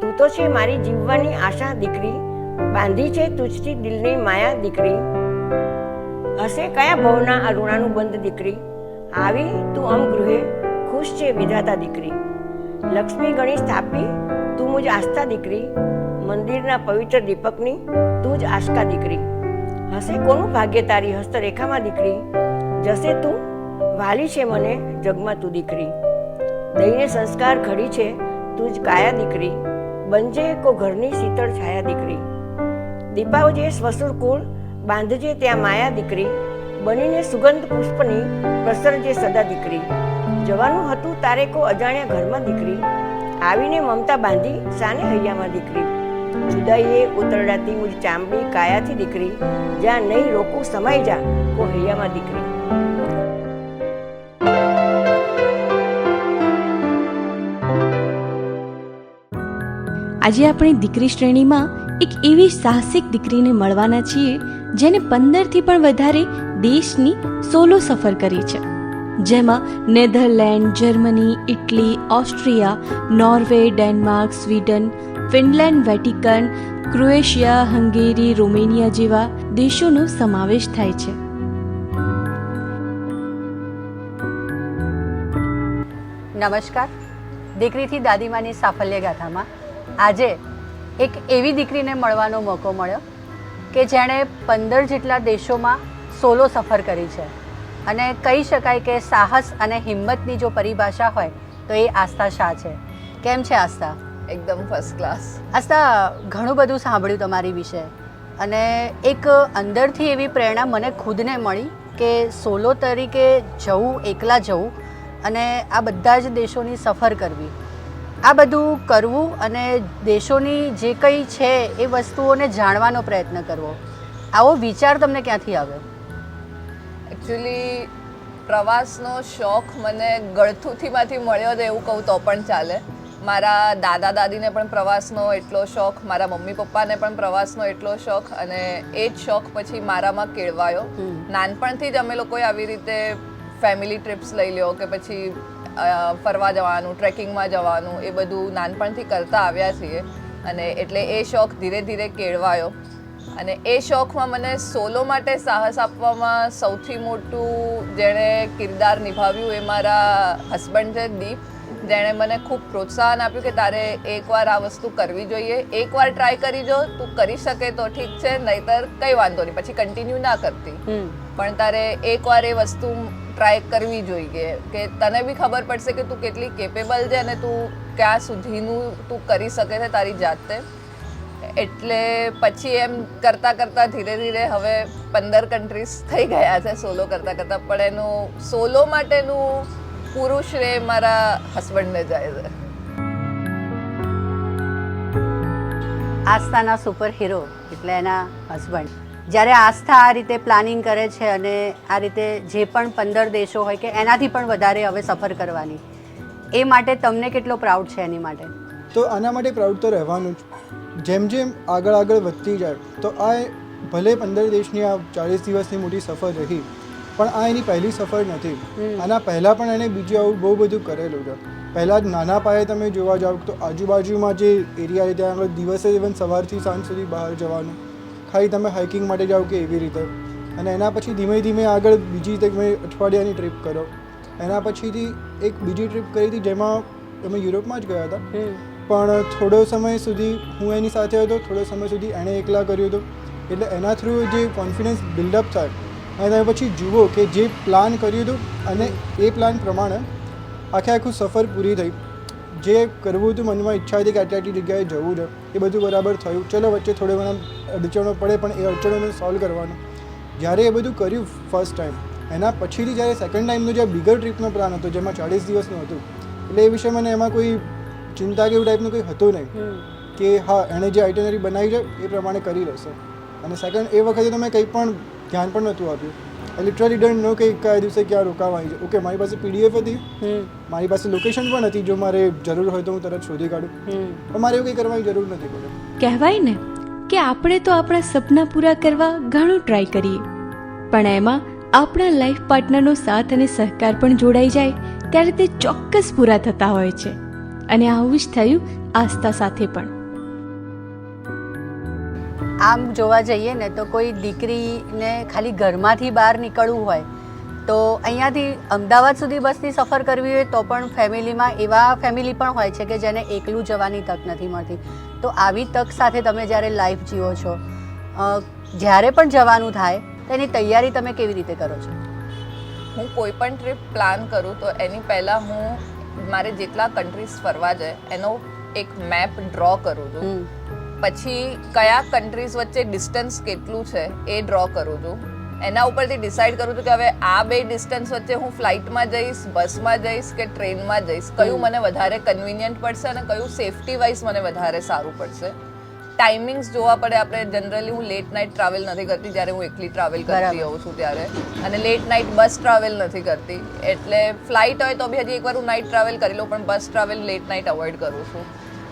તું તો છે મારી જીવવાની આશા દીકરી, બાંધી છે તુજથી દિલની માયા દીકરી. હશે કયા ભવના અરુણાનું બંધ દીકરી? આવી તું અમ ગૃહે ખુશ છે વિધાતા દીકરી. લક્ષ્મી ગણી સ્થાપી, તું મુજ આસ્થા દીકરી. મંદિરના પવિત્ર દીપકની તું જ આશકા દીકરી. હશે કોનું ભાગ્ય તારી હસ્તરેખામાં દીકરી? જશે તું, વાલી છે મને જગમાં તું દીકરી. દઈને સંસ્કાર ઘડી છે તું જ કાયા દીકરી. બનજે કો ઘરની શીતળ છાયા દીકરી. દીપાવજે સ્વસુર કુળ બાંધજે ત્યાં માયા દીકરી. બનીને સુગંધ પુષ્પની પ્રસરજે સદા દીકરી. જવાનું હતું તારે કો અજાણ્યા ઘરમાં દીકરી. આવીને મમતા બાંધી સાને હૈયામાં દીકરી. જુદાઈએ ઉતરડાતી મુજ ચામડી કાયાથી દીકરી. જ્યાં નહીં રોકું સમાઈ જા કો હૈયામાં દીકરી. આજે આપણે દીકરી શ્રેણીમાં એક એવી સાહસિક દીકરીને મળવાના છીએ, જેને પંદરથી પણ વધારે દેશની સોલો સફર કરી છે. જેમાં Netherland, Germany, Italy, Austria, Norway, Denmark, Sweden, Finland, Vatican, Croatia, Hungary, Romania જેવા દેશોનો સમાવેશ થાય છે. નમસ્કાર. દીકરીથી દાદીમાની સાફલ્ય ગાથામાં આજે એક એવી દીકરીને મળવાનો મોકો મળ્યો કે જેણે પંદર જેટલા દેશોમાં સોલો સફર કરી છે. અને કહી શકાય કે સાહસ અને હિંમતની જો પરિભાષા હોય તો એ આસ્થા શાહ છે. કેમ છે આસ્થા? એકદમ ફર્સ્ટ ક્લાસ આસ્થા ઘણું બધું સાંભળ્યું તમારી વિશે. અને એક અંદરથી એવી પ્રેરણા મને ખુદને મળી કે સોલો તરીકે જવું એકલા જવું અને આ બધા જ દેશોની સફર કરવી. આ બધું કરવું અને દેશોની જે કંઈ છે એ વસ્તુઓને જાણવાનો પ્રયત્ન કરવો. આવો વિચાર તમને ક્યાંથી આવ્યો? એકચ્યુઅલી પ્રવાસનો શોખ મને ગળથુથીમાંથી મળ્યો હતો એવું કહું તો પણ ચાલે. મારા દાદા દાદીને પણ પ્રવાસનો એટલો શોખ મારા મમ્મી પપ્પાને પણ પ્રવાસનો એટલો શોખ અને એ જ શોખ પછી મારામાં કેળવાયો. નાનપણથી જ અમે લોકોએ આવી રીતે ફેમિલી ટ્રીપ્સ લઈ લ્યો કે પછી ફરવા જવાનું ટ્રેકિંગમાં જવાનું એ બધું નાનપણથી કરતા આવ્યા છીએ. અને એટલે એ શોખ ધીરે ધીરે કેળવાયો. અને એ શોખમાં મને સોલો માટે સાહસ આપવામાં સૌથી મોટું જેણે કિરદાર નિભાવ્યું એ મારા હસબન્ડ છે દીપ. જેણે મને ખૂબ પ્રોત્સાહન આપ્યું કે તારે એકવાર આ વસ્તુ કરવી જોઈએ. એકવાર ટ્રાય કરી જો તું કરી શકે તો ઠીક છે નહીતર કંઈ વાંધો નહીં. પછી કન્ટિન્યુ ના કરતી. પણ તારે એકવાર એ વસ્તુ ટ્રાય કરવી જોઈએ કે તને બી ખબર પડશે કે તું કેટલી કેપેબલ છે અને તું ક્યાં સુધીનું તું કરી શકે છે તારી જાતે. એટલે પછી એમ કરતાં કરતાં ધીરે ધીરે હવે પંદર કન્ટ્રીઝ થઈ ગયા છે સોલો કરતાં કરતાં, પણ એનું સોલો માટેનું પૂરું શ્રેય મારા હસબન્ડને જાય છે. આસ્થાના સુપર હીરો એટલે એના હસબન્ડ જ્યારે આસ્થા આ રીતે પ્લાનિંગ કરે છે અને આ રીતે જે પણ પંદર દેશો હોય કે એનાથી પણ વધારે હવે સફર કરવાની એ માટે તમને કેટલો પ્રાઉડ છે એની માટે? તો આના માટે પ્રાઉડ તો રહેવાનું જ. જેમ જેમ આગળ આગળ વધતી જાય તો આ ભલે પંદર દેશની આ ચાલીસ દિવસની મોટી સફર રહી પણ આ એની પહેલી સફર નથી. આના પહેલાં પણ એને બીજું આવું બહુ બધું કરેલું છે. પહેલાં જ નાના પાયે તમે જોવા જાઓ તો આજુબાજુમાં જે એરિયા છે ત્યાં આગળ દિવસે ઇવન સવારથી સાંજ સુધી બહાર જવાનું ખાલી તમે હાઇકિંગ માટે જાઓ કે એવી રીતે. અને એના પછી ધીમે ધીમે આગળ બીજી તમે અઠવાડિયાની ટ્રીપ કરો. એના પછીથી એક બીજી ટ્રીપ કરી હતી જેમાં અમે યુરોપમાં જ ગયા હતા. પણ થોડો સમય સુધી હું એની સાથે હતો થોડો સમય સુધી એણે એકલા કર્યું હતું. એટલે એના થ્રુ જે કોન્ફિડન્સ બિલ્ડઅપ થાય અને તમે પછી જુઓ કે જે પ્લાન કર્યું હતું અને એ પ્લાન પ્રમાણે આખે આખું સફર પૂરી થઈ. જે કરવું હતું મનમાં ઈચ્છા હતી કે આટલી આટલી જગ્યાએ જવું છે એ બધું બરાબર થયું. ચલો વચ્ચે થોડો ઘણા અડચણો પડે પણ એ અડચણોને સોલ્વ કરવાનું. જ્યારે એ બધું કર્યું ફર્સ્ટ ટાઈમ એના પછીથી જ્યારે સેકન્ડ ટાઈમનો જે બિગર ટ્રીપનો પ્લાન હતો જેમાં ચાળીસ દિવસનું હતું એટલે એ વિશે મને એમાં કોઈ ચિંતા કે એવું ટાઈપનું કંઈ હતું નહીં. કે હા એણે જે આઇટનરી બનાવી છે એ પ્રમાણે કરી લેશે. અને સેકન્ડ એ વખતે તો મેં કંઈ પણ ધ્યાન પણ નહોતું આપ્યું. લિટરલી ડન્ટ નો કે કયા દિવસે ક્યાં રોકાવાની છે ઓકે મારી પાસે પીડીએફ હતી. મારી પાસે લોકેશન પણ હતી જો મારે જરૂર હોય તો હું તરત શોધી કાઢું. પણ મારે એવું કંઈ કરવાની જરૂર નથી પડે. કહેવાય ને કે આપણે તો આપણા સપના પૂરા કરવા ઘણું ટ્રાય કરીએ. પણ એમાં આપણા લાઈફ પાર્ટનરનો સાથ અને સહકાર પણ જોડાઈ જાય ત્યારે તે ચોક્કસ પૂરા થતા હોય છે. અને આવું જ થયું આસ્થા સાથે પણ. આમ જોવા જઈએ ને તો કોઈ દીકરીને ખાલી ઘરમાંથી બહાર નીકળવું હોય તો અહીંયાથી અમદાવાદ સુધી બસની સફર કરવી હોય તો પણ ફેમિલીમાં એવા ફેમિલી પણ હોય છે કે જેને એકલું જવાની તક નથી મળતી. તો આવી તક સાથે તમે જ્યારે લાઈફ જીવો છો જ્યારે પણ જવાનું થાય તેની તૈયારી તમે કેવી રીતે કરો છો? હું કોઈ પણ ટ્રીપ પ્લાન કરું તો એની પહેલાં હું મારે જેટલા કન્ટ્રીઝ ફરવા જાય એનો એક મેપ ડ્રો કરું છું. પછી કયા કન્ટ્રીઝ વચ્ચે ડિસ્ટન્સ કેટલું છે એ ડ્રો કરું છું. એના ઉપરથી ડિસાઈડ કરું છું કે હવે આ બે ડિસ્ટન્સ વચ્ચે હું ફ્લાઇટમાં જઈશ બસમાં જઈશ કે ટ્રેનમાં જઈશ? કયું મને વધારે કન્વિનિયન્ટ પડશે અને કયું સેફટી વાઇઝ મને વધારે સારું પડશે? ટાઈમિંગ્સ જોવા પડે આપણે જનરલી હું લેટ નાઇટ ટ્રાવેલ નથી કરતી જ્યારે હું એકલી ટ્રાવેલ કરતી. હોઉં છું ત્યારે. અને લેટ નાઇટ બસ ટ્રાવેલ નથી કરતી. એટલે ફ્લાઇટ હોય તો બી હજી એકવાર હું નાઇટ ટ્રાવેલ કરી લઉં પણ bus travel late night avoid કરું છું.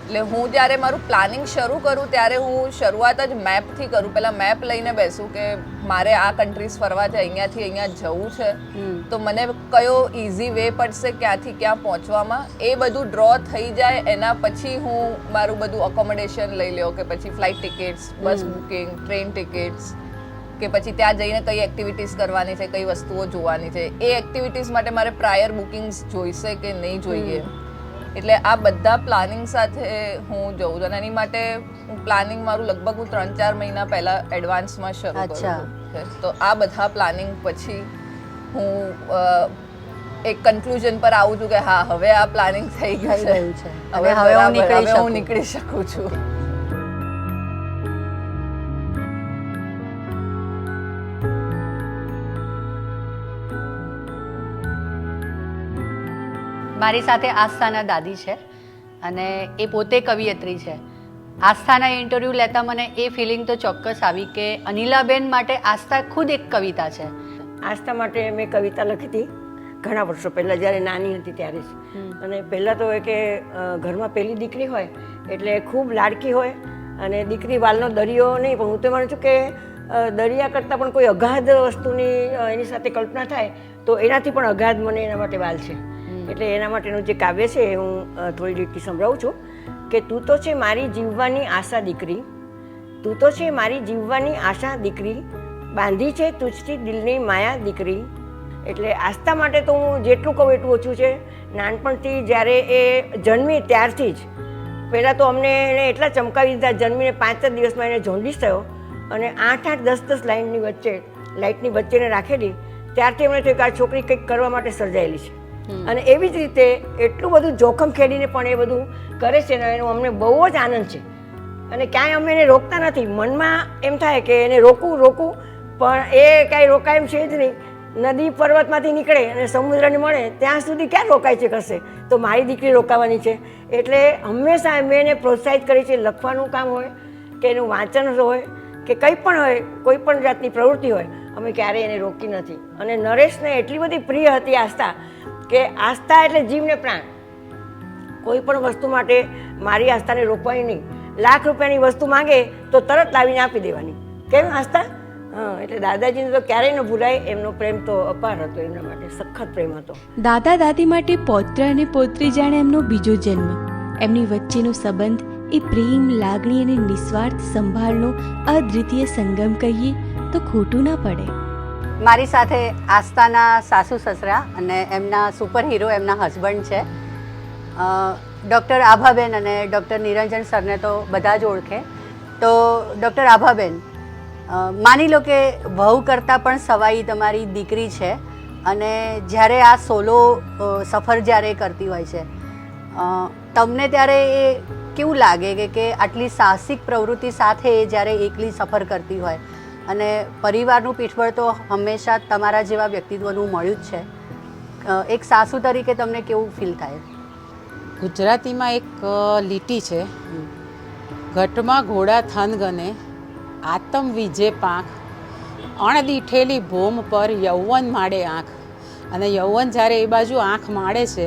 એટલે હું જ્યારે મારું પ્લાનિંગ શરૂ કરું ત્યારે હું શરૂઆત જ મેપથી કરું. પહેલાં મેપ લઈને બેસું કે મારે આ કન્ટ્રીઝ ફરવા છે અહીંયાથી અહીંયા જવું છે. તો મને કયો ઇઝી વે પડશે ક્યાંથી ક્યાં પહોંચવામાં? એ બધું ડ્રો થઈ જાય એના પછી હું મારું બધું અકોમોડેશન લઈ લ્યો કે પછી flight tickets bus booking train tickets કે પછી ત્યાં જઈને કઈ એક્ટિવિટીઝ કરવાની છે કઈ વસ્તુઓ જોવાની છે. એ એક્ટિવિટીઝ માટે મારે પ્રાયર બુકિંગ્સ જોઈશે કે નહીં જોઈએ? એટલે આ બધા પ્લાનિંગ સાથે હું જઉં છું અને એની માટે હું પ્લાનિંગ મારું લગભગ હું ત્રણ ચાર મહિના પહેલા એડવાન્સમાં શરૂ કરું છું. તો આ બધા પ્લાનિંગ પછી હું એક કન્ક્લુઝન પર આવું છું કે હા હવે આ પ્લાનિંગ થઈ ગયું છે. હવે હવે હું નીકળી શકું છું. મારી સાથે આસ્થાના દાદી છે અને એ પોતે કવિયત્રી છે. આસ્થાના ઇન્ટરવ્યૂ લેતા મને એ ફિલિંગ તો ચોક્કસ આવી કે અનિલાબેન માટે આસ્થા ખુદ એક કવિતા છે. આસ્થા માટે મેં કવિતા લખી હતી ઘણા વર્ષો પહેલાં જ્યારે નાની હતી ત્યારે જ. અને પહેલાં તો એ કે ઘરમાં પહેલી દીકરી હોય એટલે ખૂબ લાડકી હોય અને દીકરી વાલનો દરિયો નહીં પણ હું તો માનું છું કે દરિયા કરતાં પણ કોઈ અગાધ વસ્તુની એની સાથે કલ્પના થાય તો એનાથી પણ અગાધ મને એના માટે વાલ છે. એટલે એના માટેનું જે કાવ્ય છે એ હું થોડી રીતથી સંભળાવું છું કે તું તો છે મારી જીવવાની આશા દીકરી, તું તો છે મારી જીવવાની આશા દીકરી, બાંધી છે તુજથી દિલની માયા દીકરી. એટલે આસ્થા માટે તો હું જેટલું કહું એટલું ઓછું છે. નાનપણથી જ્યારે એ જન્મી ત્યારથી જ, પહેલાં તો અમને એને એટલા ચમકાવી દીધા, જન્મીને પાંચ જ દિવસમાં એને જોન્ડિસ થયો અને આઠ આઠ દસ દસ લાઇનની વચ્ચે લાઇટની વચ્ચેને રાખેલી. ત્યારથી અમને થયું કે આ છોકરી કંઈક કરવા માટે સર્જાયેલી છે. અને એવી જ રીતે એટલું બધું જોખમ ખેડીને પણ એ બધું કરે છે ને, એનો અમને બહુ જ આનંદ છે. અને ક્યાંય અમે એને રોકતા નથી. મનમાં એમ થાય કે એને રોકવું રોકવું પણ એ કાંઈ રોકાય એમ છે જ નહીં. નદી પર્વતમાંથી નીકળે અને સમુદ્રને મળે, ત્યાં સુધી ક્યાં રોકાય છે કશે? તો મારી દીકરી રોકાવાની છે. એટલે હંમેશા મેં એને પ્રોત્સાહિત કરી છે, લખવાનું કામ હોય, કે એનું વાંચન હોય, કે કંઈ પણ હોય, કોઈ પણ જાતની પ્રવૃત્તિ હોય, અમે ક્યારેય એને રોકી નથી. અને નરેશને એટલી બધી પ્રિય હતી આસ્થા કે આસ્થા એટલે જીવને પ્રાણ. કોઈ પણ વસ્તુ માટે મારી આસ્થાને રોકવાની નહીં. લાખ રૂપિયાની વસ્તુ માંગે તો તરત લાવીને આપી દેવાની. કેમ આસ્થા? હા, એટલે દાદાજીને તો ક્યારેય ન ભૂલાય, એમનો પ્રેમ તો અપાર હતો, એમના માટે સખત પ્રેમ હતો. દાદા દાદી માટે પૌત્ર અને પૌત્રી જાણે એમનો બીજો જન્મ. એમની વચ્ચેનો સંબંધ એ પ્રેમ, લાગણી અને નિસ્વાર્થ સંભાળનો અદ્વિતીય સંગમ કહીએ તો ખોટું ના પડે. મારી સાથે આસ્થાના સાસુ સસરા અને એમના સુપર હીરો એમના હસબન્ડ છે. ડૉક્ટર આભાબેન અને ડૉક્ટર નિરંજન સરને તો બધા જ ઓળખે. તો ડૉક્ટર આભાબેન માની લો કે વહુ કરતાં પણ સવાઈ તમારી દીકરી છે અને જ્યારે આ સોલો સફર જ્યારે કરતી હોય છે તમને ત્યારે એ કેવું લાગે કે કે આટલી સાહસિક પ્રવૃત્તિ સાથે જ્યારે એકલી સફર કરતી હોય અને પરિવારનું પીઠબળ તો હંમેશા તમારા જેવા વ્યક્તિત્વનું મળ્યું જ છે. એક સાસુ તરીકે તમને કેવું ફીલ થાય? ગુજરાતીમાં એક લીટી છે. ઘટમાં ઘોડા થન ગને આતમ વિજે પાંખ અણદીઠેલી ભોમ પર યૌવન માડે આંખ. અને યૌવન જ્યારે એ બાજુ આંખ માડે છે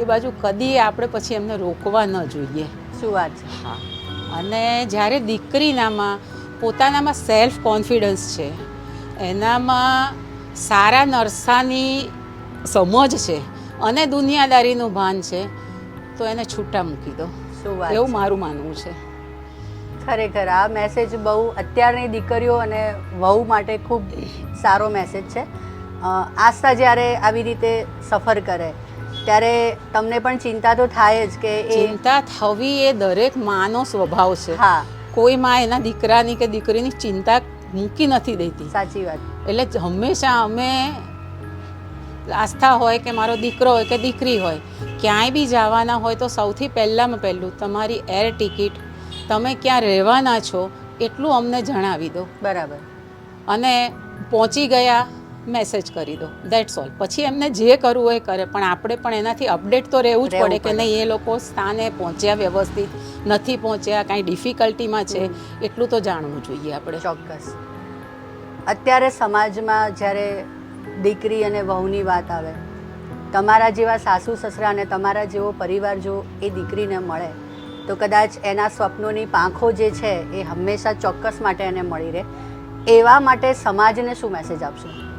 એ બાજુ કદી આપણે પછી એમને રોકવા ન જોઈએ. શું વાત છે? હા. અને જ્યારે દીકરીનામાં પોતાનામાં સેલ્ફ કોન્ફિડન્સ છે. એનામાં સારા નરસાની સમજ છે અને દુનિયાદારીનું ભાન છે તો એને છૂટા મૂકી દો. એવું મારું માનવું છે. ખરેખર આ મેસેજ બહુ અત્યારની દીકરીઓ અને વહુ માટે ખૂબ સારો મેસેજ છે. આસ્થા જ્યારે આવી રીતે સફર કરે ત્યારે તમને પણ ચિંતા તો થાય જ કે ચિંતા થવી એ દરેક માનો સ્વભાવ છે. હા. કોઈ માં એના દીકરાની કે દીકરીની ચિંતા મૂકી નથી દેતી. સાચી વાત. એટલે હંમેશા અમે આસ્થા હોય કે મારો દીકરો હોય કે દીકરી હોય ક્યાંય બી જવાના હોય તો સૌથી પહેલાંમાં પહેલું તમારી એર ટિકિટ તમે ક્યાં રહેવાના છો એટલું અમને જણાવી દો. બરાબર. અને પહોંચી ગયા મેસેજ કરી દો. દેટ્સ ઓલ પછી એમને જે કરવું હોય એ કરે. પણ આપણે પણ એનાથી અપડેટ તો રહેવું જ પડે કે નહીં એ લોકો સ્થાને પહોંચ્યા વ્યવસ્થિત નથી પહોંચ્યા કાંઈ ડિફિકલ્ટીમાં છે એટલું તો જાણવું જોઈએ આપણે. ચોક્કસ. અત્યારે સમાજમાં જ્યારે દીકરી અને વહુની વાત આવે તમારા જેવા સાસુ સસરા અને તમારા જેવો પરિવાર જો એ દીકરીને મળે તો કદાચ એના સ્વપ્નોની પાંખો જે છે એ હંમેશા ચોક્કસ માટે એને મળી રહે. એવા માટે સમાજને શું મેસેજ આપશો?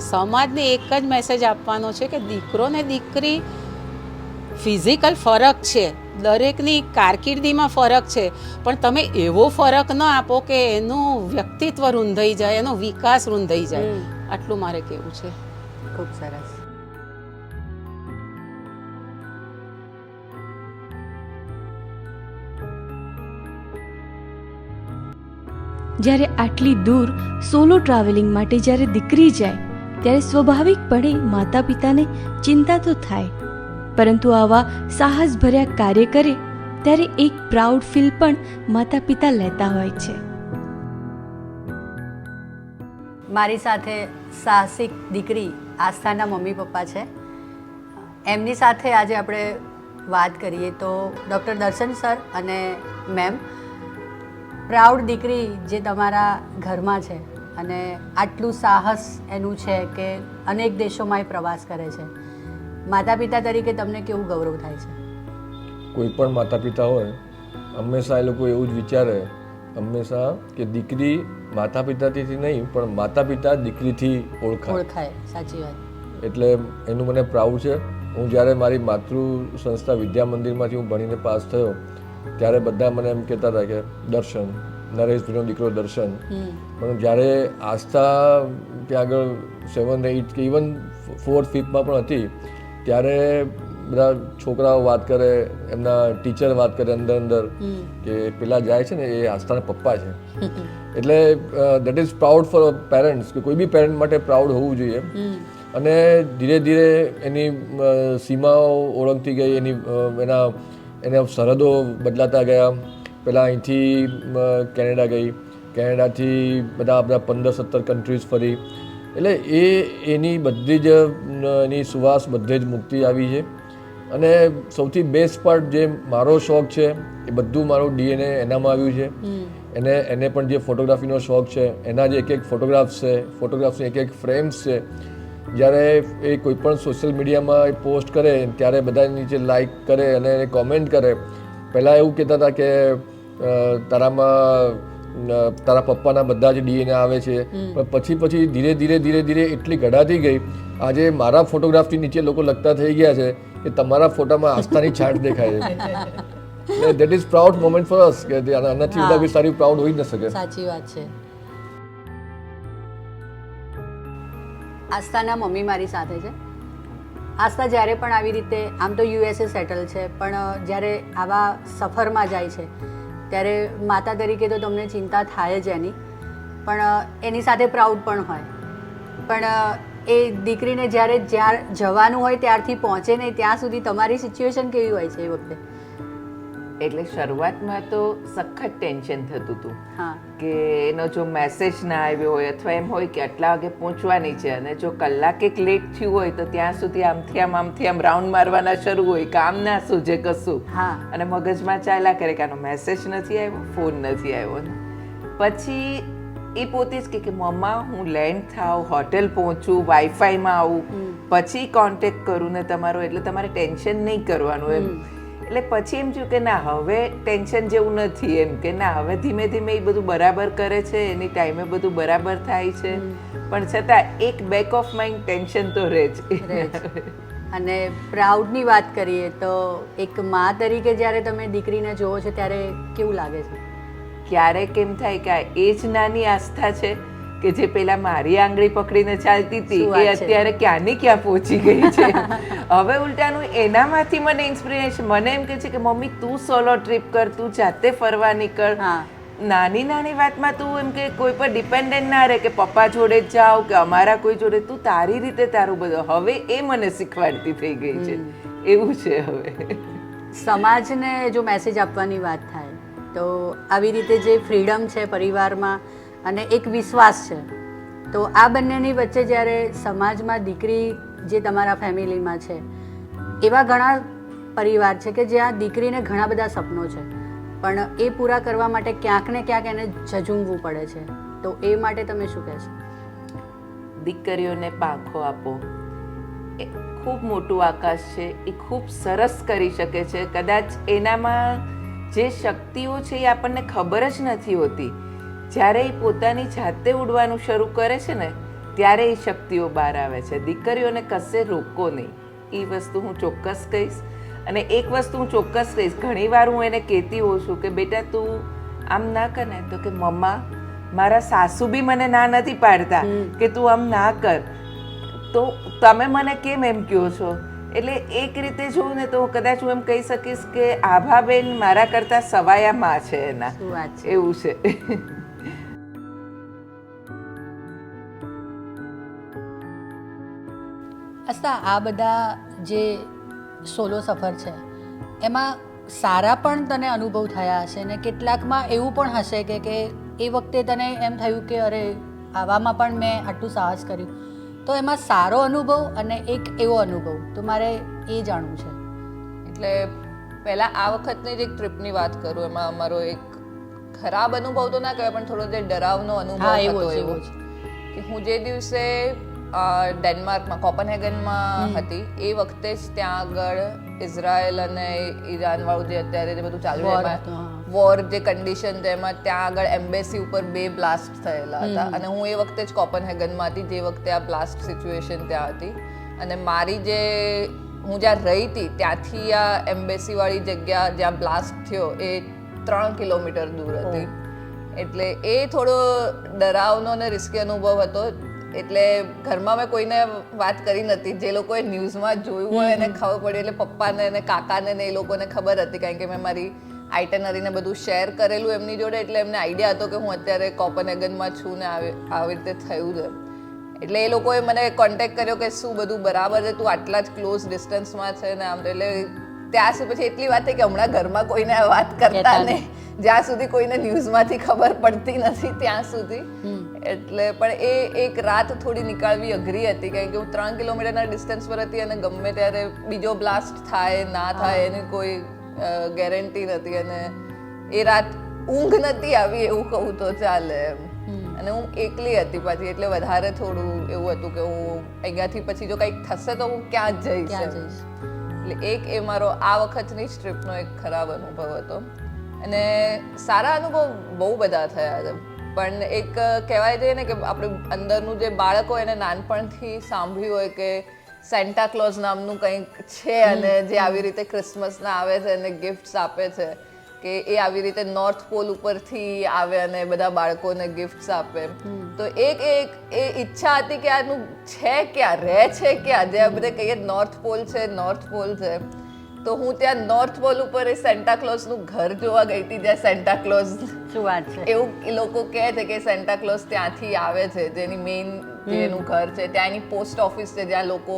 સમાજને એક જ મેસેજ આપવાનો છે કે દીકરો ને દીકરી ફિઝિકલ ફરક છે. દરેકની કારકિર્દીમાં ફરક છે. પણ તમે એવો ફરક ન આપો કે એનું વ્યક્તિત્વ રૂંધાઈ જાય એનો વિકાસ રૂંધાઈ જાય. આટલું મારે કહેવું છે. ખૂબ સરસ. જ્યારે આટલી દૂર સોલો ટ્રાવેલિંગ માટે જ્યારે દીકરી જાય ત્યારે સ્વાભાવિકપણે માતા પિતાને ચિંતા તો થાય. પરંતુ આવા સાહસભર્યા કાર્ય કરે, ત્યારે એક પ્રાઉડ ફીલ પણ માતા પિતા લેતા હોય છે. મારી સાથે સાહસિક દીકરી આસ્થાના મમ્મી પપ્પા છે. એમની સાથે આજે આપણે વાત કરીએ તો ડૉક્ટર દર્શન સર અને મેમ. પ્રાઉડ દીકરી જે તમારા ઘરમાં છે અને આટલું સાહસ એનું છે કે અનેક દેશોમાં એ પ્રવાસ કરે છે. માતા પિતા તરીકે તમને કેવું ગૌરવ થાય છે? કોઈ પણ માતા પિતા હોય હંમેશા એ લોકો એવું જ વિચારે હંમેશા કે દીકરી માતા પિતાથી નહીં પણ માતા પિતા દીકરીથી ઓળખાય. ઓળખાય સાચી વાત. એટલે એનું મને પ્રાઉડ છે. હું જ્યારે મારી માતૃ સંસ્થા વિદ્યા મંદિરમાંથી હું ભણીને પાસ થયો ત્યારે બધા મને એમ કહેતા હતા કે દર્શન. નરેશભાઈનો દીકરો દર્શન. પણ જ્યારે આસ્થા ત્યાં આગળ સેવન એઇટ કે ઇવન ફોર્થ ફિફ્થમાં પણ હતી ત્યારે બધા છોકરાઓ વાત કરે એમના ટીચર વાત કરે અંદર અંદર કે પેલા જાય છે ને એ આસ્થાના પપ્પા છે. એટલે that is proud for parents કે કોઈ બી પેરેન્ટ માટે પ્રાઉડ હોવું જોઈએ. અને ધીરે ધીરે એની સીમાઓ ઓળખતી ગઈ એની એના એના સરહદો બદલાતા ગયા. પહેલાં અહીંથી કેનેડા ગઈ. કેનેડાથી બધા બધા પંદર સત્તર કન્ટ્રીઝ ફરી. એટલે એ એની બધી જ એની સુવાસ બધે જ મુક્તિ આવી છે. અને સૌથી બેસ્ટ પાર્ટ જે મારો શોખ છે એ બધું મારું ડીએનએ એનામાં આવ્યું છે. એને એને પણ જે ફોટોગ્રાફીનો શોખ છે એના જે એક એક ફોટોગ્રાફ્સ છે ફોટોગ્રાફ્સની એક એક ફ્રેમ્સ છે જ્યારે એ કોઈ પણ સોશિયલ મીડિયામાં પોસ્ટ કરે ત્યારે બધા નીચે લાઈક કરે અને એને કોમેન્ટ કરે પહેલાં એવું કહેતા હતા કે તારામાં તારા પપ્પાના બધા જ ડીએનએ આવે છે. પણ પછી પછી ધીરે ધીરે ધીરે ધીરે એટલી ઘડાતી ગઈ. આજે મારા ફોટોગ્રાફથી નીચે લોકો લગતા થઈ ગયા છે કે તમારા ફોટામાં આસ્થાની છાંટ દેખાય છે. That is proud moment for us કે આનાથી બધા બી સારી પ્રાઉડ હોઈ જ ન શકે. સાચી વાત છે. આસ્થાના મમ્મી મારી સાથે છે. આસ્થા જ્યારે પણ આવી રીતે, આમ તો યુએસએ સેટલ છે, પણ જ્યારે આવા સફરમાં જાય છે, ત્યારે માતા તરીકે તો તમને ચિંતા થાય જ એની. પણ એની સાથે પ્રાઉડ પણ હોય. પણ એ દીકરીને જ્યારે જ્યાં જવાનું હોય ત્યારથી પહોંચે નહીં, ત્યાં સુધી તમારી સિચ્યુએશન કેવી હોય છે એ વખતે? એટલે શરૂઆતમાં તો સખત ટેન્શન થતું હતું કે એનો જો મેસેજ ના આવ્યો હોય અથવા એમ હોય કે આટલા વાગે પહોંચવાની છે અને જો કલાક એક લેટ થયું હોય તો ત્યાં સુધી આમથી આમ આમથી આમ રાઉન્ડ મારવાના શરૂ હોય કામ ના સૂઝે કશું. અને મગજમાં ચાલ્યા કરે કે આનો મેસેજ નથી આવ્યો ફોન નથી આવ્યો. પછી એ પોતે જ કે મમ્મા હું લેન્ડ થાવ હોટેલ પહોંચું વાઈફાઈમાં આવું. પછી કોન્ટેક્ટ કરું ને તમારો એટલે તમારે ટેન્શન નહીં કરવાનું એમ. એટલે પછી એમ થયું કે ના હવે ટેન્શન જેવું નથી એમ કે ના હવે ધીમે ધીમે એ બધું બરાબર કરે છે એની ટાઈમે બધું બરાબર થાય છે. પણ છતાં એક બેક ઓફ માઇન્ડ ટેન્શન તો રહે છે અને પ્રાઉડની વાત કરીએ તો એક મા તરીકે જ્યારે તમે દીકરીને જોવો છો ત્યારે કેવું લાગે છે? ક્યારેક એમ થાય કે આ એ જ નાની આસ્થા છે. કે જે પેલા મારી આંગળી પકડીને ચાલતી હતી એ? અત્યારે ક્યાંની ક્યાં પહોંચી ગઈ છે? હવે ઉલટાનું એનામાંથી મને ઇન્સ્પિરેશન મને એમ કે છે કે મમ્મી તું સોલો ટ્રીપ કર તું જાતે ફરવા નીકળ. હા. નાની નાની વાતમાં તું એમ કે કોઈ પર ડિપેન્ડન્ટ ના રહે કે પપ્પા જોડે જ જાઓ કે અમારા કોઈ જોડે તું તારી રીતે તારું બધું. હવે એ મને શીખવાડતી થઈ ગઈ છે. એવું છે હવે. સમાજને જો મેસેજ આપવાની વાત થાય તો આવી રીતે જે ફ્રીડમ છે પરિવારમાં અને એક વિશ્વાસ છે. તો આ બંનેની વચ્ચે જ્યારે સમાજમાં દીકરી જે તમારા ફેમિલીમાં છે, એવા ઘણા પરિવાર છે કે જ્યાં દીકરીને ઘણા બધા સપનો છે, પણ એ પૂરા કરવા માટે ક્યાંક ને ક્યાંક એને ઝઝૂમવું પડે છે. તો એ માટે તમે શું કહેશો? દીકરીઓને પાંખો આપો. ખૂબ મોટું આકાશ છે, એ ખૂબ સરસ કરી શકે છે. કદાચ એનામાં જે શક્તિઓ છે એ આપણને ખબર જ નથી હોતી. જ્યારે એ પોતાની જાતે ઉડવાનું શરૂ કરે છે ને ત્યારે એ શક્તિઓ બહાર આવે છે. દીકરીઓને કશે રોકો નહીં. એ વસ્તુ હું ચોક્કસ કહીશ. અને એક વસ્તુ હું ચોક્કસ કહીશ ઘણીવાર હું એને કહેતી હોઉં છું કે બેટા તું આમ ના કર ને. તો કે મમ્મા મારા સાસુ બી મને ના નથી પાડતા કે તું આમ ના કર. તો તમે મને કેમ એમ કહો છો? એટલે એક રીતે જોઉં ને તો કદાચ હું એમ કહી શકીશ કે આભાબેન મારા કરતાં સવાયા માં છે એના. એવું છે. અસ્તા આ બધા જે સોલો સફર છે એમાં સારા પણ તને અનુભવ થયા હશે ને કેટલાકમાં એવું પણ હશે કે કે એ વખતે તને એમ થયું કે અરે આવામાં પણ મેં આટલું સાહસ કર્યું તો એમાં સારો અનુભવ અને એક એવો અનુભવ તો મારે એ જાણવું છે એટલે પહેલાં આ વખતની જ એક ટ્રીપની વાત કરું એમાં અમારો એક ખરાબ અનુભવ તો ના કહેવાય પણ થોડો જે ડરાવનો અનુભવ હતો એવો. કે હું જે દિવસે ડેનમાર્કમાં કોપનહેગનમાં હતી. એ વખતે જ ત્યાં આગળ ઇઝરાયલ અને ઈરાન વાળું જે અત્યારે જે બધું ચાલુ. એમાં વોર જે કન્ડિશન છે એમાં ત્યાં આગળ એમ્બેસી ઉપર બે બ્લાસ્ટ થયેલા હતા. અને હું એ વખતે જ કોપનહેગનમાં હતી જે વખતે આ બ્લાસ્ટ સિચ્યુએશન ત્યાં હતી. અને મારી જે હું જ્યાં રહી હતી ત્યાંથી આ એમ્બેસી વાળી જગ્યા જ્યાં બ્લાસ્ટ થયો એ ત્રણ કિલોમીટર દૂર હતી. એટલે એ થોડો ડરાવનો અને રિસ્કી અનુભવ હતો. એટલે ઘરમાં મેં કોઈને વાત કરી નથી. જે લોકોએ ન્યૂઝમાં જોયું હોય એને ખબર પડી એટલે પપ્પાને અને કાકાને ને એ લોકોને ખબર હતી કારણ કે મેં મારી આઇટનરીને બધું શેર કરેલું એમની જોડે એટલે એમને આઈડિયા હતો કે હું અત્યારે કોપનહેગનમાં છું ને આવી રીતે થયું છે. એટલે એ લોકોએ મને કોન્ટેક્ટ કર્યો કે શું બધું બરાબર છે તું આટલા જ ક્લોઝ ડિસ્ટન્સમાં છે ને આમ એટલે ત્યાં સુધી પછી એટલી વાત થઈ કે હમણાં ઘરમાં કોઈને વાત કરતા કહેતા ને જ્યાં સુધી કોઈને ન્યૂઝમાંથી ખબર પડતી નથી ત્યાં સુધી. એટલે પણ એ એક રાત થોડી નીકાળવી અઘરી હતી કારણ કે હું ત્રણ કિલોમીટરના ડિસ્ટન્સ પર હતી અને ગમે ત્યારે બીજો બ્લાસ્ટ થાય ના થાય એની કોઈ ગેરંટી નથી. અને એ રાત ઊંઘ નથી આવી એવું કહું તો ચાલે એમ. અને હું એકલી હતી પાછી એટલે વધારે થોડું એવું હતું કે હું અહીંયાથી પછી જો કંઈક થશે તો હું ક્યાં જઈશ એટલે એક એ મારો આ વખતની જ ટ્રીપનો એક ખરાબ અનુભવ હતો. અને સારા અનુભવ બહુ બધા થયા છે. પણ એક કહેવાય છે ને કે આપણે અંદરનું જે બાળક હોય એને નાનપણથી સાંભળ્યું હોય કે સેન્ટા ક્લોઝ નામનું કંઈક છે અને જે આવી રીતે ક્રિસમસના આવે છે અને ગિફ્ટ્સ આપે છે કે એ આવી રીતે નોર્થ પોલ ઉપરથી આવે અને બધા બાળકોને ગિફ્ટ્સ આપે. તો એક એક એ ઈચ્છા હતી કે આનું છે ક્યાં રહે છે ક્યાં? જે આ બધે કહીએ નોર્થ પોલ છે નોર્થ પોલ છે. તો હું ત્યાં નોર્થ પોલ ઉપર એ સેન્ટા ક્લોઝનું ઘર જોવા ગઈ હતી જ્યાં સેન્ટા ક્લોઝ શું વાત છે? એવું એ લોકો કહે છે કે સેન્ટા ક્લોઝ ત્યાંથી આવે છે જેની મેઇન જેનું ઘર છે. ત્યાં એની પોસ્ટ ઓફિસ છે જ્યાં લોકો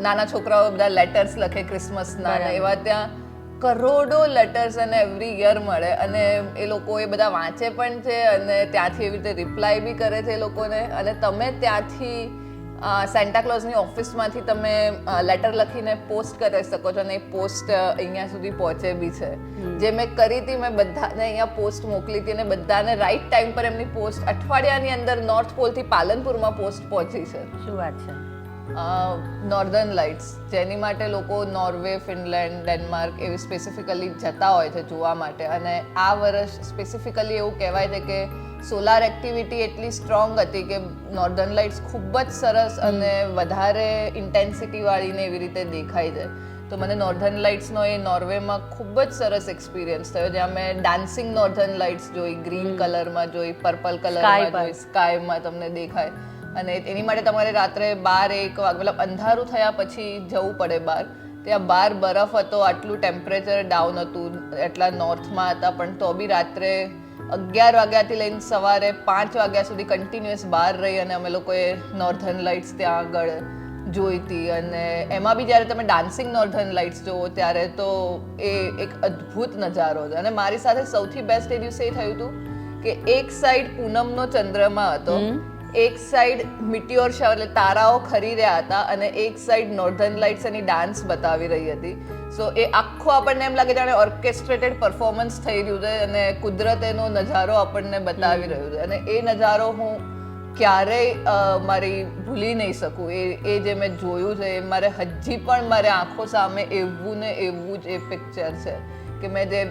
નાના છોકરાઓ બધા લેટર્સ લખે ક્રિસમસના એવા ત્યાં કરોડો લેટર્સ અને એવરી યર મળે. અને એ લોકો એ બધા વાંચે પણ છે અને ત્યાંથી એવી રીતે રિપ્લાય બી કરે છે એ લોકોને. અને તમે ત્યાંથી સેન્ટા ક્લોઝની ઓફિસમાંથી તમે લેટર લખીને પોસ્ટ કરી શકો છો અને એ પોસ્ટ અહીંયા સુધી પહોંચે બી છે. જે મેં કરી હતી મેં બધાને અહીંયા પોસ્ટ મોકલી હતી અને બધાને રાઈટ ટાઈમ પર એમની પોસ્ટ અઠવાડિયાની અંદર નોર્થ પોલથી પાલનપુરમાં પોસ્ટ પહોંચી છે. શું વાત છે? નોર્ધન લાઇટ્સ જેની માટે લોકો નોર્વે ફિનલેન્ડ ડેનમાર્ક એવી સ્પેસિફિકલી જતા હોય છે જોવા માટે. અને આ વર્ષ સ્પેસિફિકલી એવું કહેવાય છે કે સોલાર એક્ટિવિટી એટલી સ્ટ્રોંગ હતી કે નોર્ધન લાઇટ્સ ખૂબ જ સરસ અને વધારે ઇન્ટેન્સિટીવાળી ને એવી રીતે દેખાય છે. તો મને નોર્ધન લાઇટ્સનો એ નોર્વેમાં ખૂબ જ સરસ એક્સપિરિયન્સ થયો જ્યાં મેં ડાન્સિંગ નોર્ધન લાઇટ્સ જોઈ ગ્રીન કલરમાં જોઈ પર્પલ કલરમાં. જોઈ સ્કાયમાં તમને દેખાય. અને એની માટે તમારે રાત્રે બાર એક વાગ મતલબ અંધારું થયા પછી જવું પડે બહાર ત્યાં બાર બરફ હતો આટલું ટેમ્પરેચર ડાઉન હતું એટલા નોર્થમાં હતા પણ તો બી રાત્રે અગિયાર વાગ્યાથી લઈને સવારે પાંચ વાગ્યા સુધી કન્ટિન્યુઅસ બહાર રહી અને અમે લોકોએ નોર્ધન લાઇટ્સ ત્યાં આગળ જોઈતી અને એમાં બી જ્યારે તમે ડાન્સિંગ નોર્ધન લાઇટ્સ જોવો ત્યારે તો એ એક અદ્ભુત નજારો છે. અને મારી સાથે સૌથી બેસ્ટ એ દિવસે એ થયું હતું કે એક સાઈડ પૂનમનો ચંદ્રમા હતો એક સાઈડ મિટિયોર શાવ એટલે તારાઓ ખરી રહ્યા હતા અને એક સાઈડ નોર્ધન લાઇટ્સ એની ડાન્સ બતાવી રહી હતી. સો એ આખો આપણને એમ લાગે જાણે ઓર્કેસ્ટ્રેટેડ પરફોર્મન્સ થઈ રહ્યું છે અને કુદરત એનો નજારો આપણને બતાવી રહ્યું છે. અને એ નજારો હું ક્યારેય મારી ભૂલી નહીં શકું. એ એ જે મેં જોયું છે એ મારે હજી પણ મારે આંખો સામે એવું ને એવું જ એ પિક્ચર છે કે મેં જે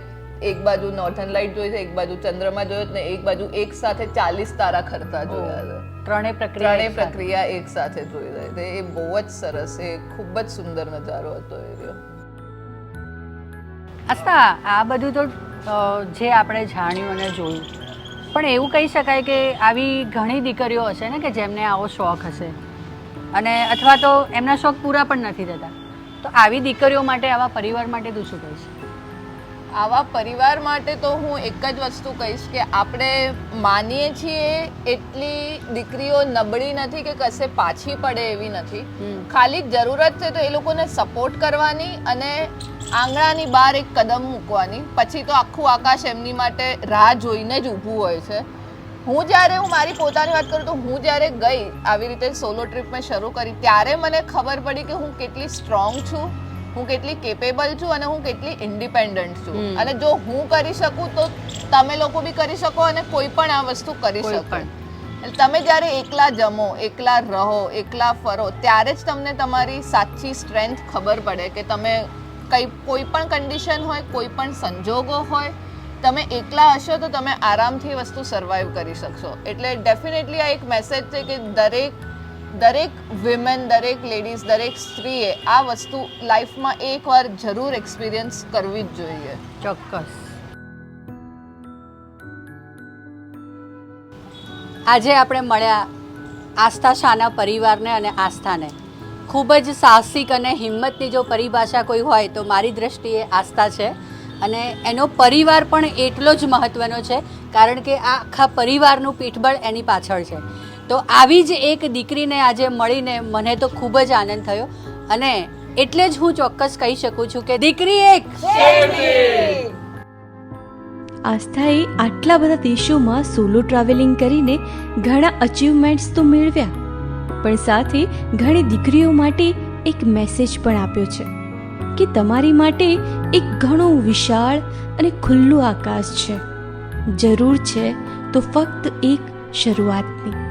એક બાજુ નોર્થન લાઇટ જોઈ છે એક બાજુ ચંદ્રમાં જોયો ને એક બાજુ એક સાથે ચાલીસ તારા ખરતા જોયા છે. ત્રણેય પ્રક્રિયા ત્રણેય પ્રક્રિયા એક સાથે જોઈ રહી એ બહુ જ સરસ એ ખૂબ જ સુંદર નજારો હતો એ રહ્યો. આસ્થા આ બધું તો જે આપણે જાણ્યું અને જોયું. પણ એવું કહી શકાય કે આવી ઘણી દીકરીઓ હશે ને કે જેમને આવો શોખ હશે. અને અથવા તો એમના શોખ પૂરા પણ નથી થતા. તો આવી દીકરીઓ માટે, આવા પરિવાર માટે તું શું કહીશ? આવા પરિવાર માટે તો હું એક જ વસ્તુ કહીશ કે આપણે માનીએ છીએ એટલી દીકરીઓ નબળી નથી કે કશે પાછી પડે એવી નથી. ખાલી જરૂરત છે તો એ લોકોને સપોર્ટ કરવાની અને આંગણાની બહાર એક કદમ મૂકવાની. પછી તો આખું આકાશ એમની માટે રાહ જોઈને જ ઊભું હોય છે. હું જ્યારે હું મારી પોતાની વાત કરું તો હું જ્યારે ગઈ આવી રીતે સોલો ટ્રીપ મેં શરૂ કરી ત્યારે મને ખબર પડી કે હું કેટલી સ્ટ્રોંગ છું. હું કેટલી કેપેબલ છું અને હું કેટલી ઇન્ડિપેન્ડન્ટ છું. અને જો હું કરી શકું તો તમે લોકો બી કરી શકો અને કોઈ પણ આ વસ્તુ કરી શકે. તમે જ્યારે એકલા જમો એકલા રહો એકલા ફરો ત્યારે જ તમને તમારી સાચી સ્ટ્રેન્થ ખબર પડે કે તમે કઈ કોઈ પણ કન્ડિશન હોય કોઈ પણ સંજોગો હોય તમે એકલા હશો તો તમે આરામથી વસ્તુ સર્વાઈવ કરી શકશો. એટલે ડેફિનેટલી આ એક મેસેજ છે કે દરેક દરેક વિમેન દરેક લેડીઝ દરેક સ્ત્રીએ આ વસ્તુ લાઈફમાં એકવાર જરૂર એક્સપિરિયન્સ કરવી જ જોઈએ. ચોક્કસ. આજે આપણે મળ્યા આસ્થા શાના પરિવારને અને આસ્થાને. ખૂબ જ સાહસિક અને હિંમતની જો પરિભાષા કોઈ હોય તો મારી દ્રષ્ટિએ આસ્થા છે. અને એનો પરિવાર પણ એટલો જ મહત્ત્વનો છે, કારણ કે આખા પરિવારનું પીઠબળ એની પાછળ છે. તો આવી જ એક દીકરીને આજે મળીને મને તો ખૂબ જ આનંદ થયો. અને એટલે જ હું ચોક્કસ કહી શકું છું કે દીકરી એક. આસ્થાએ આટલા બધા દેશોમાં સોલો ટ્રાવેલિંગ કરીને ઘણા અચીવમેન્ટ્સ તો મેળવ્યા. પણ સાથે ઘણી દીકરીઓ માટે એક મેસેજ પણ આપ્યો છે કે તમારી માટે એક ઘણું વિશાળ અને ખુલ્લું આકાશ છે. જરૂર છે તો ફક્ત એક શરૂઆતની.